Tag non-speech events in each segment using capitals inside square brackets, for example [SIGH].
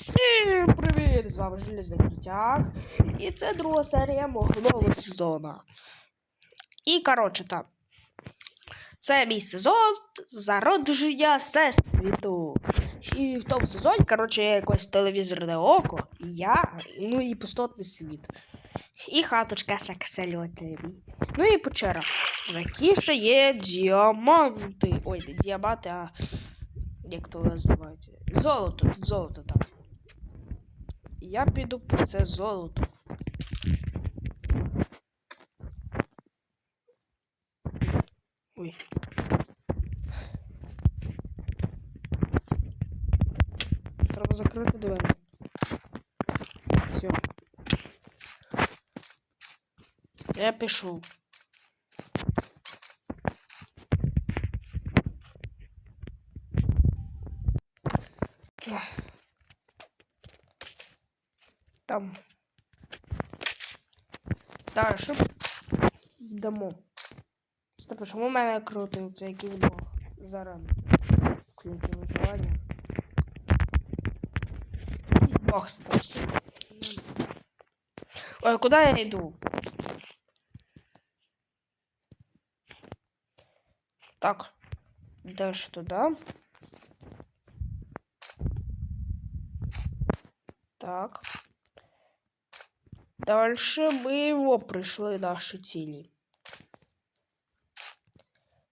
Всім привіт! З вами Железний Крутяк. І це друга серія мого нового сезону. І коротше там. Це мій сезон зародження всесвіту. І в тому сезоні, коротше, є якось телевізорне око, і я, ну і пустотний світ. І хаточка саксельоти. Ну і печера. Які ще є діаманти. Ой, не діаманти, а. Як то називається? Золото, золото так. Я піду по це золото. Ой. Треба закрити двері. Все. Я пішов. Там. Дальше. Йдемо. Стоп, чому в мене крутиться якийсь бог? Зараз. Включу виживання. Якийсь бог стався. Ой, куди я йду? Так. Дальше туди. Так. Дальше ми його прийшли наші цілі.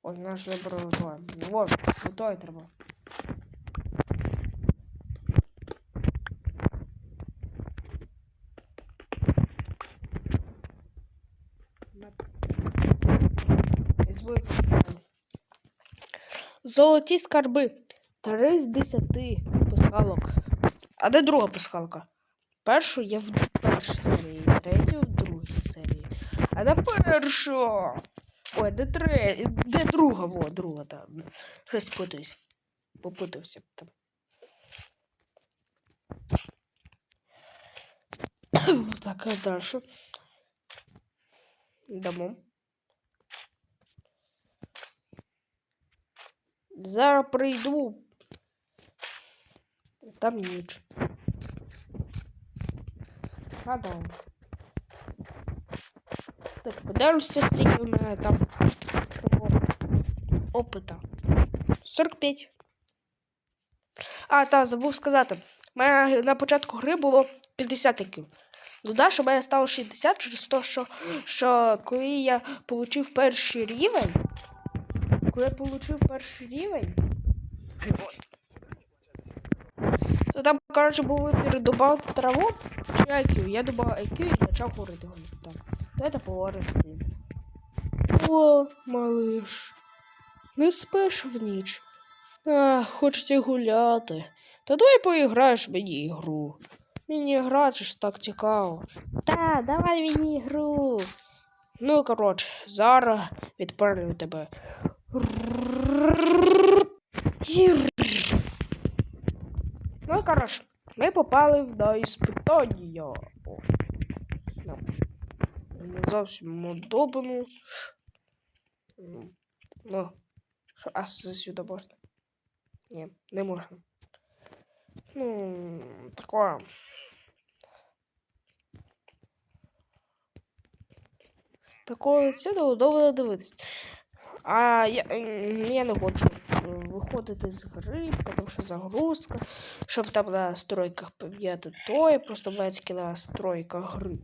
Ой, наш лабораторія. Вот, готові треба. Золоті скарби. Три з десяти пасхалок. А де друга пасхалка? Першу я в першій серії, третю в другій серії. А де перша? Ой, де тре... Де друга? Во, друга там. Щось путаюсь. Попутався там. [COUGHS] так, а дальше. Дамо. Зараз прийду. Там ніч. Гадаю. Так, подивимося, стільки в мене там опита. 45. А, так, забув сказати. У мене на початку гри було 50 IQ. Додаш, у мене стало 60 через те, що, що коли я отримав перший рівень. Коли я отримав перший рівень. То там, коротше, був вибір траву чи IQ. Я добавив IQ і почав говорити. Так. Давайте поговоримо з ним. О, малиш. Не спиш в ніч. А, хочеться гуляти. Та давай поіграєш мені ігру. Мені грати ж так цікаво. Та, давай мені ігру. Ну, коротше, зараз відправлю тебе. Ну, коротше, ми попали в до іспитання. Не зовсім удобно. Ну, Ну, що, а сюди можна? Ні, не можна. Ну, такое. Такого це неудобно дивитись. А я, я не хочу виходити з гри, тому що загрузка, щоб там на стройках поміняти то, я просто тільки на стройках гри.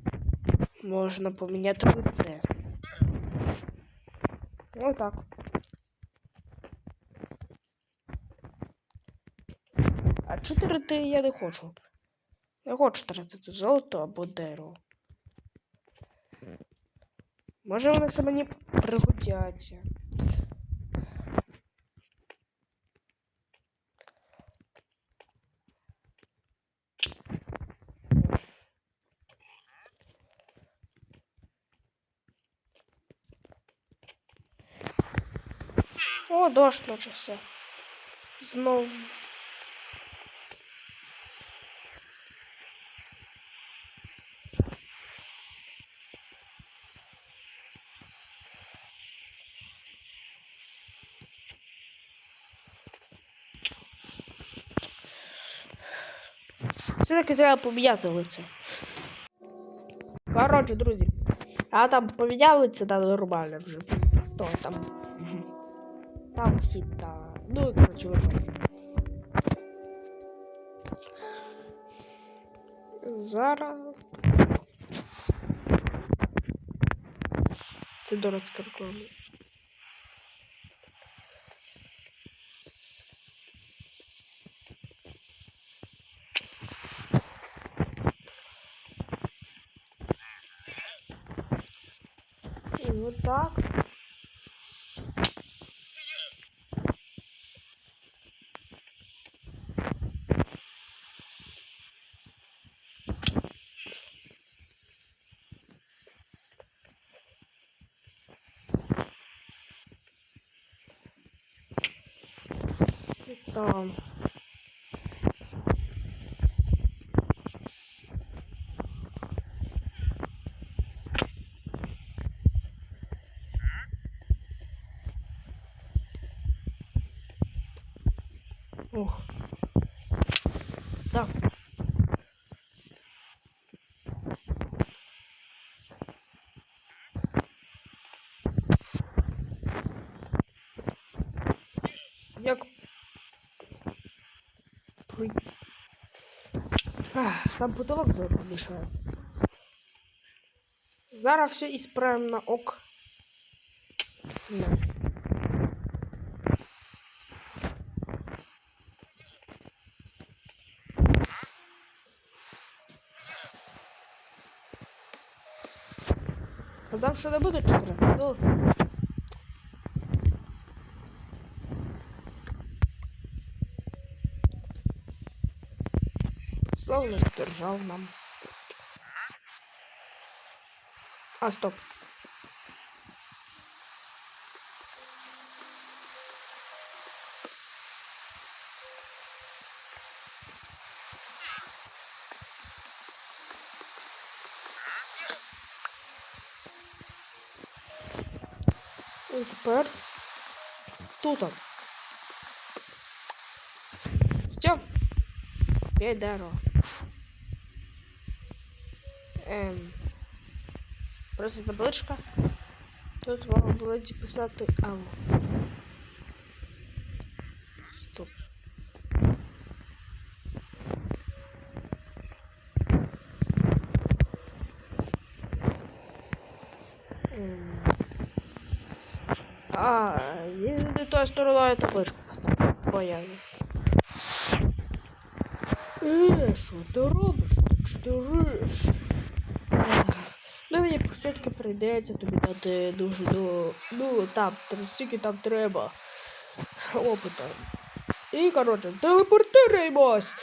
Можна поміняти лице. Отак. А чотири я не хочу. Не хочу тратити золото або дерево. Може вони все мені пригодяться. О, дощ почався. Знову. Все-таки треба поміняти лице. Коротше, друзі. А там поміняв лице та нормально вже. Стой там. Там хіта. Ну, коротше, ви. Зараз. Це дурацька реклама. Вот так. Там. Ох. Так. Як. Ой. Ах, Там потолок зараз. Зараз все ісправимо на ок. Да. Казав, що не буде чотири. Ну. Слово не держав нам. А, стоп. І тепер тут. Все. Підеро. Ем. Просто табличка. Тут вам вроді писати ам. Стоп. Ем. А, я не тою стороною табличку поставив. Боялась. Е, що ти робиш? Ти риш? Мені все-таки прийдеться тобі дати дуже до. Ну, там, стільки там треба. Опита. І, коротше, телепортируємось!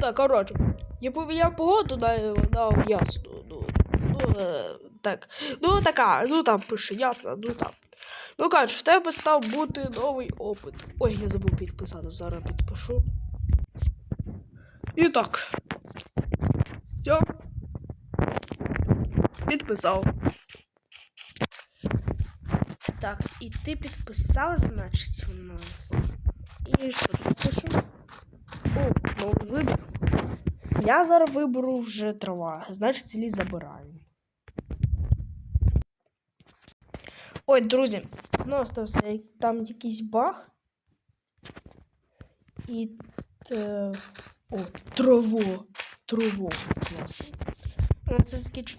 Так, коротше, я поміняв погоду на, на ясну. Ну, ну, е, так. Ну, така, ну там пише ясно, ну там. Ну, коротше, в тебе став бути новий опит. Ой, я забув підписати, зараз підпишу. І так. Все. Підписав. Так, і ти підписав, значить, у нас. І що тут пишу? О, новий вибір. Я зараз виберу вже трава, значить цілі забираю. Ой, друзі, знову стався там якийсь баг. І. Те... О, траво. Траво. Ну, це скіч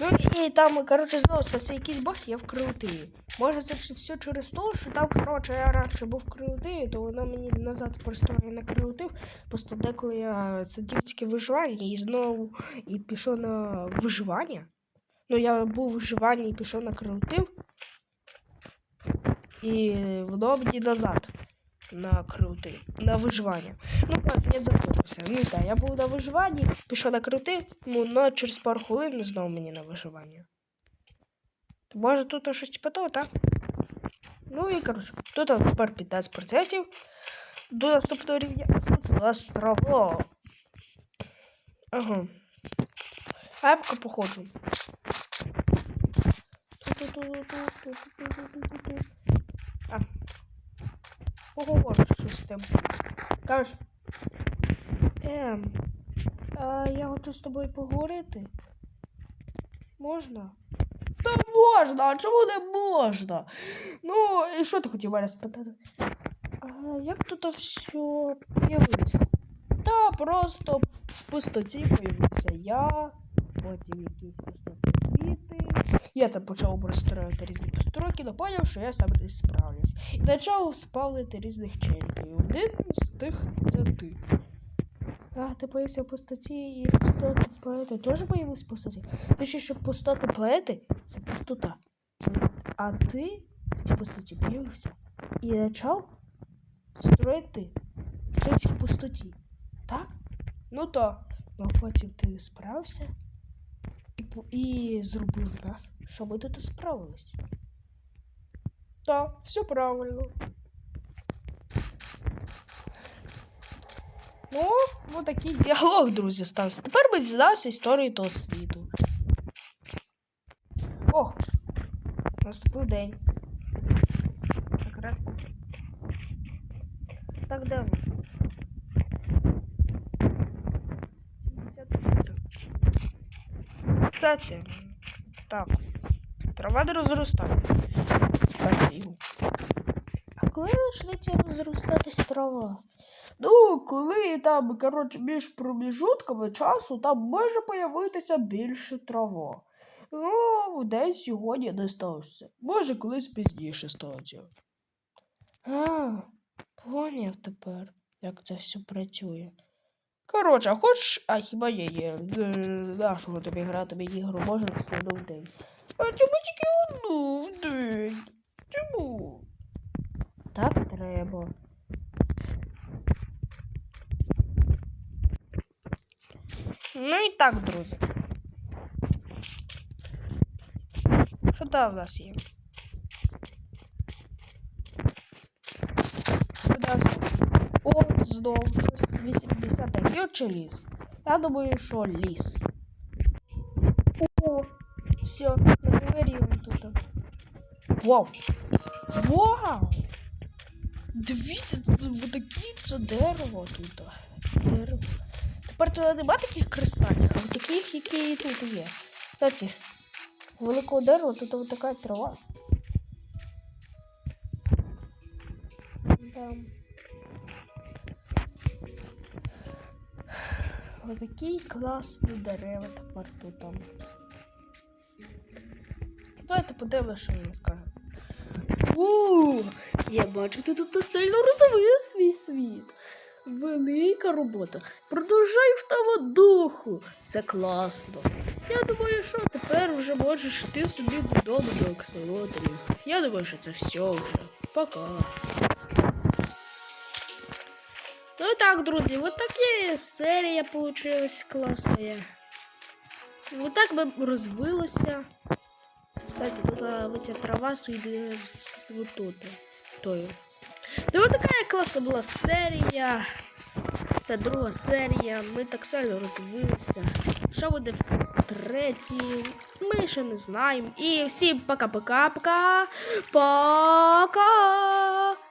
Ну і там, коротше, знову стався якийсь баг, я вкрутий. Може це все через те, що там, коротше, я раніше був вкрутий, то воно мені назад просто не крутив. Просто деколи я сидів тільки виживання і знову і пішов на виживання. Ну, я був у виживанні і пішов на креатив. І воно мені назад на креатив, на виживання. Ну, так, я запутався. Ну так, я був на виживанні, пішов на креатив, ну, но через пару хвилин знову мені на виживання. Може тут щось типу так? Ну і коротше, тут тепер 15%. До наступного рівня острово. Ага. А я поки походжу. А. поговориш щось з тим. Кажеш. Ем, а я хочу з тобою поговорити. Можна? Та можна, а чому не можна? Ну, і що ти хотів мене спитати? А як тут все появилося? Та просто в пустоті появився я, потім якісь пустоти світи. Я там почав розстроювати різні постройки, але поняв, що я сам не справлюсь. І почав спавнити різних челіків. Один з тих це ти. А, ти появився пустоті і пустоти поети теж в пустоті. Точніше, пустоти поети це пустота. А ти в цій пустоті появився і почав строїти щось в пустоті. Так? Ну то. Ну а потім ти справився і, і зробив нас, щоб ми тут справились. Так, все правильно. Ну, ну такий діалог, друзі, стався. Тепер ми дізналися історію того світу. О! Наступив день. Так, де у нас? 70. Кстати, так. Трава не розростає. А коли почнеться розростатись трава? Ну, коли там, коротше, між проміжутками часу там може появитися більше трава. Ну, десь сьогодні не сталося. Може, колись пізніше станеться. А, поняв тепер, як це все працює. Коротше, а хочеш. А хіба є є. Нашого тобі грати в ігру можна тільки одну в день. А чому тільки одну в день? Чому? Так треба. Ну і так, друзі. Що там в нас є? Куди все? О, знову щось 80 Йо чи ліс? Я думаю, що ліс. О, все, новий рівень тут. Вау! Вау! Дивіться, тут такі це дерево тут. Дерево. Тепер туди нема таких кристалів, а таких, які і тут є. Кстати, у великого дерева тут така трава. Там. Такі класні дерева тепер тут. Давайте подивимося, що він скаже. У, я бачу, ти тут сильно розвив свій світ. Велика робота. Продовжай в тому духу. Це класно. Я думаю, що тепер вже можеш ти собі додому до акселотрів. Я думаю, що це все вже. Пока. Ну так, друзі, вот така серія получилась класная. Вот так ми розвилося. Кстати, тут ця трава сюди з тут. Тою. Ну вот така класна була серія. Це друга серія. Ми так сильно розвилися. Що буде в третій? Ми ще не знаємо. І всім пока-пока-пока. Пока!